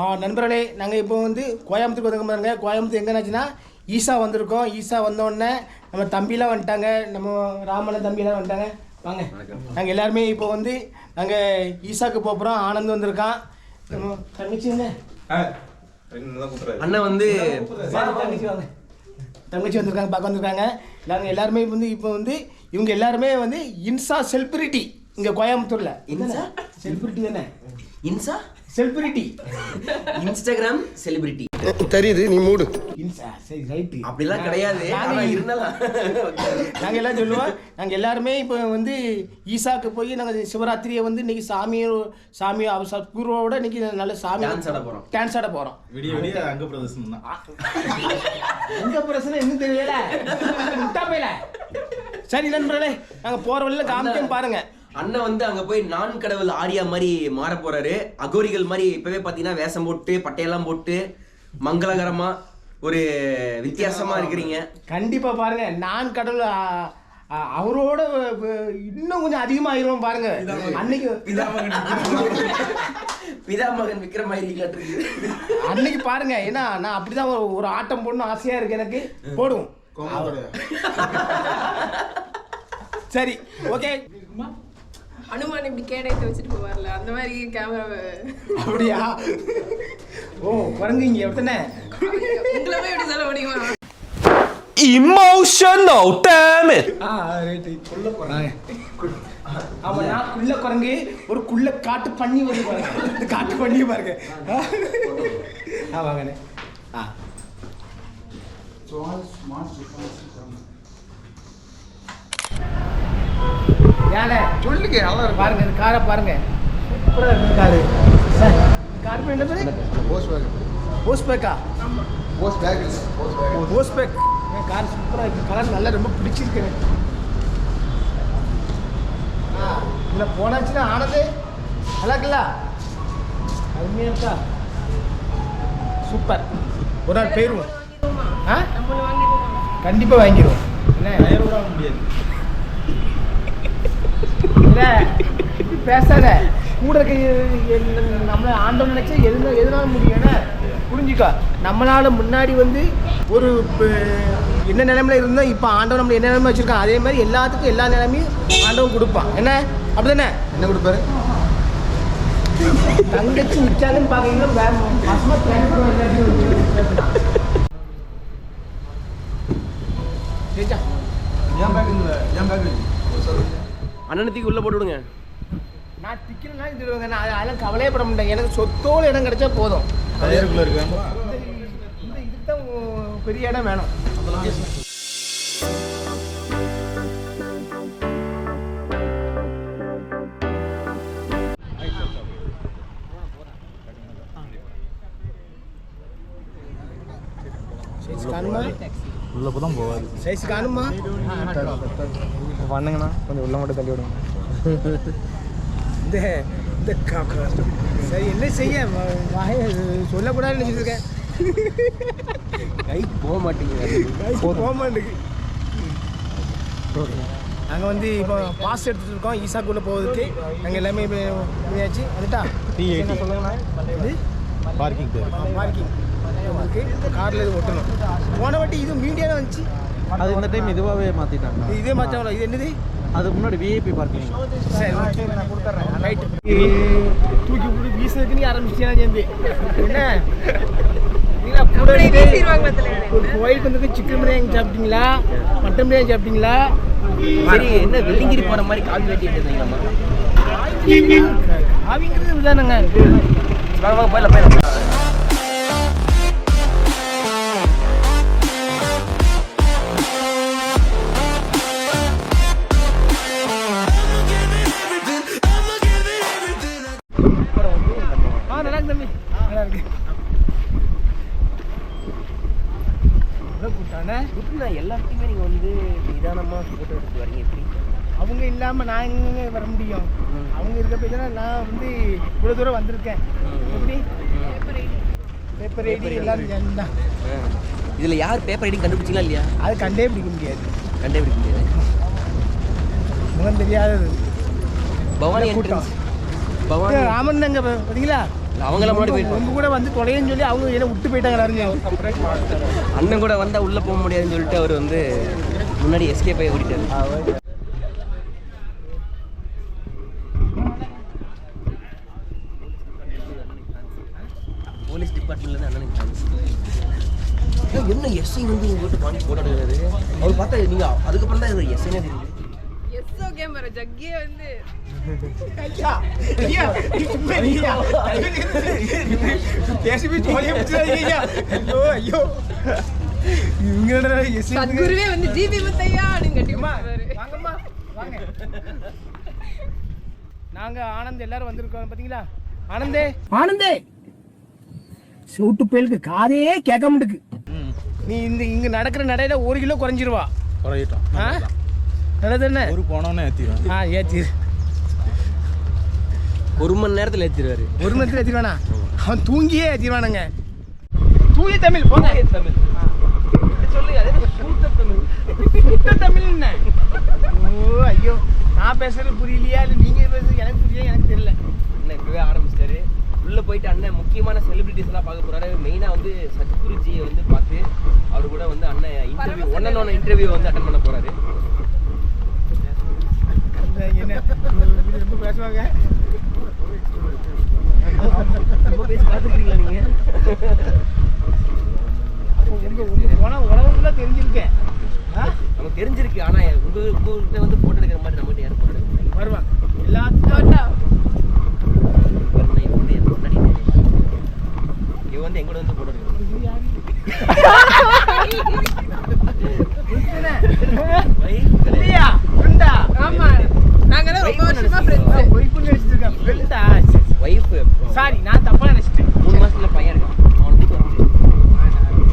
ஆ நண்பர்களே நாங்கள் இப்போ வந்து கோயம்புத்தூருக்கு வந்துருக்கோம் பாருங்க கோயம்புத்தூர் எங்கேனாச்சுன்னா ஈசா வந்திருக்கோம். ஈசா வந்தோடனே நம்ம தம்பிலாம் வந்துட்டாங்க. நம்ம ராமன தம்பிலாம் வந்துட்டாங்க. வாங்க. நாங்கள் எல்லாருமே இப்போ வந்து நாங்கள் ஈசாக்கு போகிறோம் ஆனந்த் வந்திருக்கான். நம்ம தங்கச்சிங்க. அண்ணன் வந்து தங்கச்சி வாங்க. தங்கச்சி வந்திருக்காங்க பார்க்க வந்திருக்காங்க. நாங்கள் எல்லாருமே வந்து இப்போ வந்து இவங்க எல்லாருமே வந்து இன்சா செலிபிரிட்டி இங்கே கோயம்புத்தூரில். இன்சா? செலிபிரிட்டி தானே. இன்சா? செலிபிரிட்டி இன்ஸ்டாகிராம் செலிபிரிட்டி தெரியுது நீ மூடு. இன்சா சரி ரைட்டு அப்படிலாம் கிடையாது. நாங்கள் இருந்தாலும். நாங்கள் எல்லாம் சொல்லுவோம் நாங்கள் எல்லாருமே இப்போ வந்து ஈசாக்கு போய் நாங்கள் சிவராத்திரியை வந்து இன்னைக்கு சாமியோ சாமியோ அவசர பூர்வோட இன்னைக்கு நல்ல சாமி Dance ஆட போறோம். டான்ஸ் ஆட போகிறோம் விடிய விடிய அங்க பிரதர்சனம் தான். எங்க பிரச்சனை இன்னும் தெரியல. முட்டா போயில. சரி நண்பர்களே நாங்கள் போகிற வழியில் காமிக்கன்னு பாருங்க. அண்ணன் வந்து அங்க போய் நான் கடவுள் ஆரியா மாதிரி மாற போறாரு. அகோரிகள் மாதிரி இப்பவே பாத்தீங்கன்னா வேஷம் போட்டு பட்டையெல்லாம் போட்டு மங்களகரமா ஒரு வித்தியாசமா இருக்கிறீங்க. கண்டிப்பா பாருங்க. நான் கடவுள் அவரோட இன்னும் கொஞ்சம் அதிகமாயிரும் பாருங்க. அன்னைக்கு பிதா மகன் விக்ரமாயிருக்கலாட்டு இருக்கு அன்னைக்கு பாருங்க. ஏன்னா நான் அப்படிதான் ஒரு- ஒரு ஆட்டம் போடணும் ஆசையா இருக்கு எனக்கு. போடுவோம். சரி. ஓகே. அனுமான் இப்படி கேடயத்தை வச்சுட்டு போவார்ல அந்த மாதிரி கேமரா அப்படியா? ஓ குரங்குங்க அப்படித்தானே? உங்களை போய் எப்படி சொல்ல முடியுமா? Damn it! ஆ ரைட்டு குள்ள குரங்கு. ஆமா நான் குள்ள குரங்கு ஒரு குள்ள காட்டு பண்ணி வந்து பாருங்க காட்டு பண்ணி பாருங்க. ஆ. ஆ வாங்கண்ணே ஆ. சொல்லுங்க நல்லா இருக்கும் பாருங்க இந்த காரை பாருங்க. சூப்பரா இருக்கு காரு. சார் கார் பேர் என்ன பேரு? போஸ் பேக் போஸ் பேக்கா போஸ் பேக் போஸ் பேக் போஸ் பேக் என் கார் சூப்பரா இருக்கு. கலர் நல்லா ரொம்ப பிடிச்சிருக்கு இதில் போனாச்சுன்னா ஆனது. இருக்குல்ல அருமையாக இருக்கா? சூப்பர். ஒரு நாள் போயிடுவோம் ஆ நம்ம வாங்கிடுவோம் கண்டிப்பாக வாங்கிடுவோம். என்ன? விட முடியாது. பேசாத. கூட இருக்க நம்மளை ஆண்டவன் நினைச்சா எதுனா எதுனாலும் முடியும் புரிஞ்சுக்கோ. நம்மளால முன்னாடி வந்து ஒரு என்ன நிலைமையில இருந்தோம் இப்போ ஆண்டவன் நம்மளை என்ன நிலைமை வச்சிருக்கான்? அதே மாதிரி எல்லாத்துக்கும் எல்லா நிலைமையும் ஆண்டவன் கொடுப்பான். என்ன? அப்படிதானே? என்ன கொடுப்பாரு? தங்கச்சி நிற்காதுன்னு பார்க்கறீங்களா வேற மாசமா பேசுறோம் எல்லாத்தையும் பேசலாம். சரிச்சா ஏன் பேக் இல்லை ஏன் பேக் அண்ணனத்துக்கு உள்ள போட்டு விடுங்க நான் திக்கிறேன்னா இது நான் அதெல்லாம் கவலையே பட மாட்டேன். எனக்கு சொத்தோடு இடம் கிடைச்சா போதும். இந்த இந்த இதுக்கு தான் பெரிய இடம் வேணும். சைஸ் காணுமா உள்ள தான் போவாது சைஸ் காணுமா பண்ணுங்கண்ணா கொஞ்சம் உள்ள மட்டும் தள்ளி விடுங்க. இந்த இந்த சரி என்ன செய்ய? சொல்லக்கூடாதுன்னு நினச்சிருக்கேன் கை போக மாட்டேங்குது. போக மாட்டேங்குது. நாங்கள் வந்து இப்போ பாஸ் எடுத்துட்டு இருக்கோம். ஈசாக்குள்ளே போகிறதுக்கு நாங்கள் எல்லாமே இப்போ பண்ணியாச்சு வந்துட்டா? T80. என்ன சொல்லுங்கண்ணா? பார்க்கிங் பேர் பார்க்கிங் உங்களுக்கு காரில் இது ஒட்டணும். போன வாட்டி இது மீடியாவில் வந்துச்சு. அது இந்த டைம் இதுவாகவே மாற்றிட்டாங்க இது இதே மாற்றம் இது என்னது? அதுக்கு முன்னாடி விஐபி பார்க்கிங் சரி ஓகே நான் கொடுத்துட்றேன் ரைட்டு தூக்கி விட்டு வீசுறதுக்கு நீ ஆரம்பிச்சியா சேர்ந்து. என்ன? கோயிலுக்கு வந்து சிக்கன் பிரியாணி சாப்பிட்டீங்களா? மட்டன் பிரியாணி சாப்பிட்டீங்களா? சரி என்ன வெள்ளிங்கிரி போற மாதிரி கால் வெட்டிட்டு இருந்தீங்களாமா ஆவிங்கிறது இதுதானங்க வாங்க வாங்க அவங்க இல்லாமல் நான் எங்க வர முடியும்? அவங்க இருக்க போய் தானே நான் வந்து இவ்வளோ தூரம் வந்திருக்கேன். எப்படி? பேப்பர் ஐடி எல்லாரும் சேர்ந்து தான் இதுல யார் பேப்பர் ரைட்டிங் கண்டுபிடிச்சிங்களா இல்லையா? அது கண்டே பிடிக்க முடியாது. கண்டே பிடிக்க முடியாது. முகம் தெரியாதது. பவானி. என்ட்ரன்ஸ் பவானி. ராமன் அங்கே பார்த்தீங்களா அவங்கள முன்னாடி போயிட்டு உங்க கூட வந்து தொலைன்னு சொல்லி அவங்க என்ன விட்டு போயிட்டாங்க அண்ணன் கூட வந்தா உள்ள போக முடியாதுன்னு சொல்லிட்டு அவர் வந்து முன்னாடி எஸ்கேப் ஆகி ஓடிட்டாரு. அண்ணனுக்கு தேங்க்ஸ் என்ன எஸ்ஐ வந்து உங்க வீட்டு பாண்டி போட்டாடுறாரு அவர் பார்த்தா நீங்க அதுக்கப்புறம் தான் இவர் எஸ்ஐனே தெரியுது. எஸ் ஓகே மர ஜக்கியே வந்து. பேசி ஜோலியா ஐயோ. ஐயோ இவங்க சத்குருவே வந்து ஜிபி முத்தையா அப்படின்னு கட்டி போடுறாரு வாங்கம்மா வாங்க. நாங்க ஆனந்த் எல்லாரும் வந்திருக்கோம் பாத்தீங்களா? ஆனந்தே. ஆனந்தே! சூட்டு பயலுக்கு காதே கேட்க மாட்டுக்கு. நீ இந்த இங்க நடக்கிற நடையில ஒரு கிலோ குறைஞ்சிருவா. குறையிட்டோம். நல்லது என்ன? ஒரு போனோன்னே ஏற்றிடுவேன் ஆ ஏத்தி ஒரு மணி நேரத்துல ஏத்திடுவாரு ஒரு மணி நேரத்தில் ஏற்றிடுவானா அவன் தூங்கியே ஏற்றிடுவானுங்க தூய தமிழ் போங்க. தமிழ். சொல்லுங்க சூத்த தமிழ்? சுத்த தமிழ் என்ன? ஓ ஐயோ. நான் பேசுறது புரியலையா? இல்லை நீங்க பேசுறது எனக்கு புரியல எனக்கு தெரியல. அண்ணன் இப்பவே ஆரம்பிச்சிட்டாரு? உள்ள போயிட்டு அண்ணன் முக்கியமான செலிபிரிட்டிஸ் எல்லாம் பார்க்க போறாரு. மெயினா வந்து சத்குருஜியை வந்து பார்த்து அவர் கூட வந்து அண்ணன் interview one and one interview வந்து அட்டன் பண்ண போறாரு. அந்த என்ன ரொம்ப பேசுவாங்க ரொம்ப பேசி பார்த்துருக்கீங்களா நீங்க அப்போ உங்க உங்க உணவு உணவுல தெரிஞ்சிருக்கேன் ஆ? நமக்கு தெரிஞ்சிருக்கு ஆனா உங்க உங்ககிட்ட வந்து போட்டோ எடுக்கிற மாதிரி நம்மகிட்ட யாரும் போட்டோ எடுக்க மாட்டாங்க. வருவான் எல்லாத்துக்கும் தோட்டா பாருங்க, இவன் வந்து எனக்கு முன்னாடி நிக்கிறான். இவன் வந்து எங்கூட வந்து போட்டோ எடுக்கிறான் இல்லையா ஃப்ரெண்டா ஆமா நாங்க தான் ரொம்ப வருஷமா ஃப்ரெண்ட்ஸ் ஒய்ஃப்னு நினைச்சிருக்கேன் ஃப்ரெண்டா ஒய்ஃப் சாரி நான் தப்பா நினைச்சிட்டேன். மூணு மாசத்துல பையன் இருக்கான். அவனை கூட்டு வந்து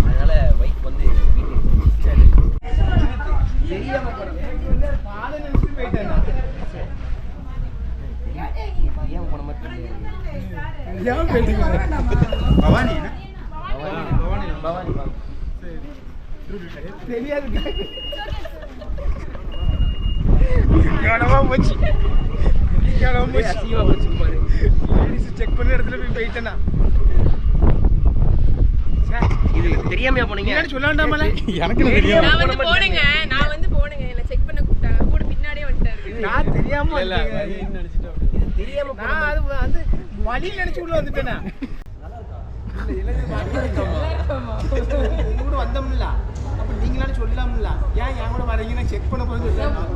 அதனால ஒய்ஃப் வந்து தெரியாம போன மாதிரி பவானி பவானி பவானி தெரியாது போச்சு போச்சு. பண்ண இடத்துல போய் போயிட்டேனா இது தெரியாமையா போனீங்க? முன்னாடி சொல்ல வேண்டாமல எனக்கு தெரியும் நான் வந்து போனேங்க. நான் வந்து போனேங்க. என்ன செக் பண்ண கூப்பிட்டாங்க. கூட பின்னாடியே வந்துட்டாரு. நான் தெரியாம வந்தேங்க. இது தெரியாம நான் அது வந்து வழி நினைச்சு உள்ள வந்துட்டேனா. கூட வந்தோம்ல. அப்ப நீங்களாம் சொல்லலாம்ல ஏன் என் கூட வரீங்க நான் செக் பண்ண போறது சொல்லலாம்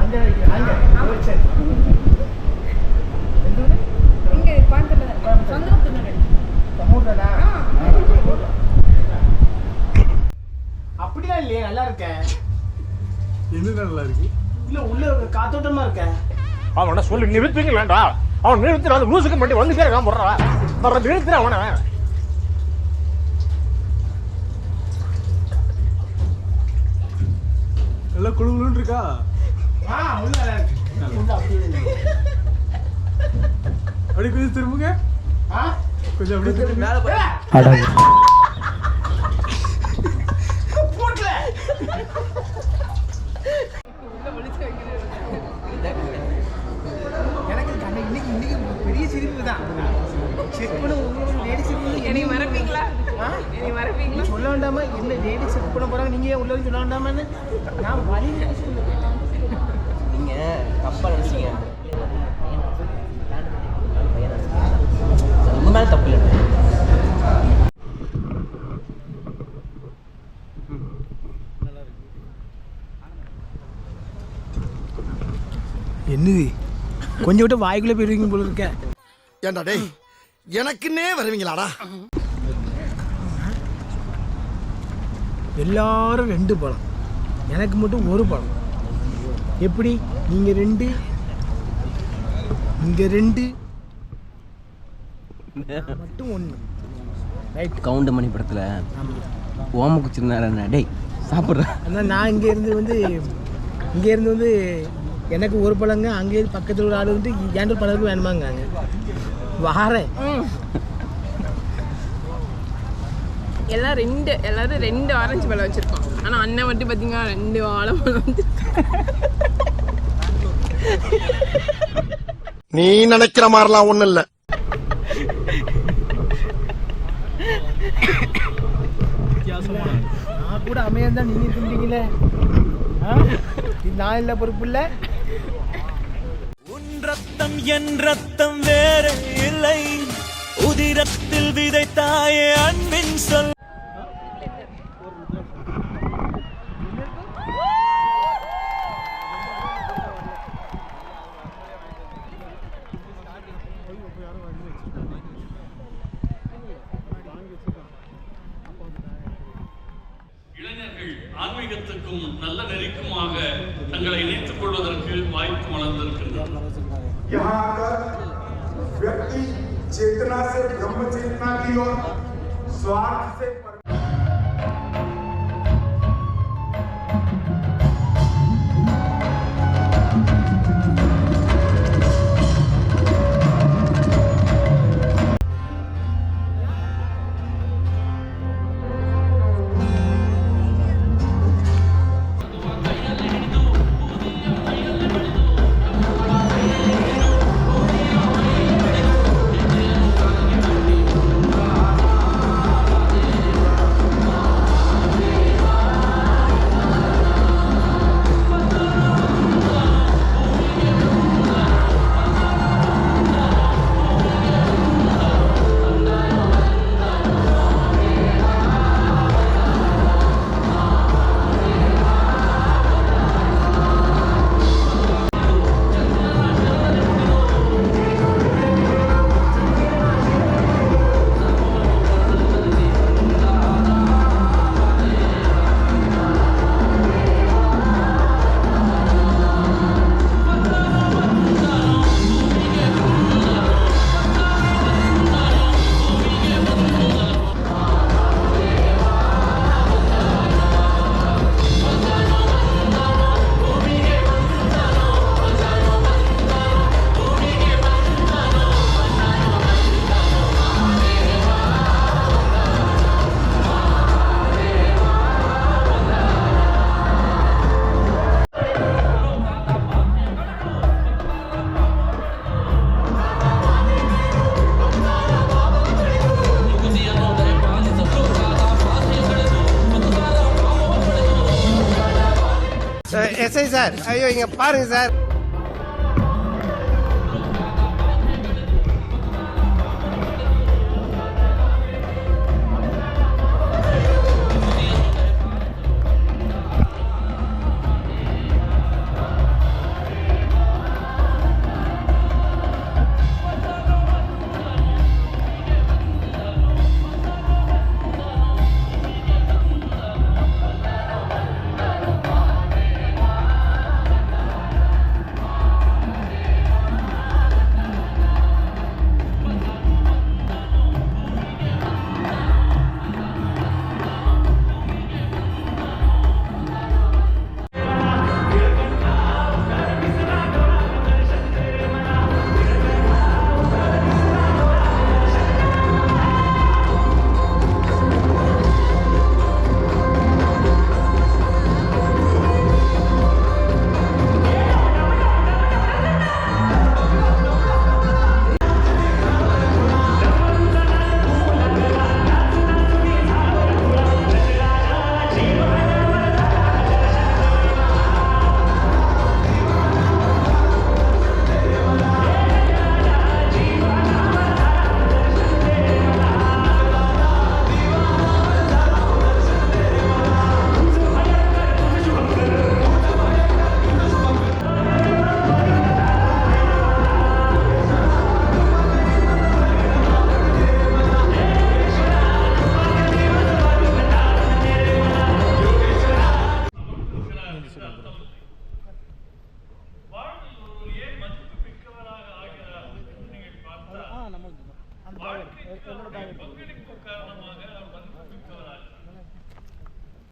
அங்க அங்க ஓ, சரி எந்த ஊரு? சமூகடா அப்படிலாம் இல்லையே நல்லா இருக்கேன். என்ன நல்லா இருக்கு? இல்ல உள்ள காத்தோட்டமா இருக்கேன். அவனை சொல்லி நிறுத்துங்களேண்டா அவன் நிறுத்துற அந்த லூசுக்கு மட்டும் வந்து பேர் போடுறா. வர நிறுத்துற அவனை. நல்லா குழு குழுன்னு இருக்கா? ஆ உள்ள. நல்லா இருக்கு உள்ள அப்படியே இருக்கு. அப்படி கொஞ்சம் திரும்புங்க. ஆ கொஞ்சம் அப்படி மேல பாரு. போட்ல எனக்கு கண்ண இன்னைக்கு இன்னைக்கு பெரிய சிரிப்பு தான் செக் பண்ண ஒவ்வொரு லேடி சிரிப்பு என்னை மறப்பீங்களா ஆ என்னை மறப்பீங்களா சொல்ல வேண்டாமா என்ன லேடி செக் பண்ண போறாங்க நீங்க ஏன் உள்ள வந்து சொல்ல வேண்டாமான்னு நான் வழி நினைச்சு உள்ள போயிட்டேன். நீங்க தப்பா நினைச்சீங்க நம்ம மேல தப்பு இல்லை என்னது? கொஞ்சம் விட்டு வாய்க்குள்ள போயிருவீங்க போல இருக்க. ஏண்டா டேய் எனக்குன்னே வருவீங்களாடா? எல்லாரும் ரெண்டு பழம். எனக்கு மட்டும் ஒரு பழம். எப்படி? நீங்க ரெண்டு? இங்க ரெண்டு? நான் மட்டும் ஒண்ணு. ரைட் கவுண்ட மணி படத்துல ஓம குச்சிருந்தாரு டேய் சாப்பிட்றேன் நான் இங்கே இருந்து வந்து இங்கே இருந்து வந்து எனக்கு ஒரு பழங்க அங்கே பக்கத்தில் ஒரு ஆள் வந்து ஏன்டர் பழகு வேணுமாங்காங்க வாரேன். எல்லாம் ரெண்டு எல்லாரும் ரெண்டு ஆரஞ்சு பழம் வச்சிருக்கோம். ஆனா அண்ணன் மட்டும் பாத்தீங்கன்னா ரெண்டு வாழைப்பழம் வச்சிருக்கான் நீ நினைக்கிற மாதிரிலாம் ஒண்ணு இல்ல. நான் கூட அமையா தான் நீங்க திண்டீங்களே நான் இல்லை பொறுப்பு இல்லை. ரத்தம் என் ரத்தம் வேற இல்லை. உதிரத்தில் விதைத்தாயே அன்பின் சொல். இளைஞர்கள் ஆன்மீகத்துக்கும் நல்ல நெறிக்குமாக தங்களை இணைத்துக் கொள்வதற்கு வாய்ப்பு வளர்ந்திருக்கின்றனர் यहाँ आकर व्यक्ति चेतना से ब्रह्म चेतना की ओर स्वार्थ से எஸ்ஐ சார். ஐயோ இங்க பாருங்க சார்.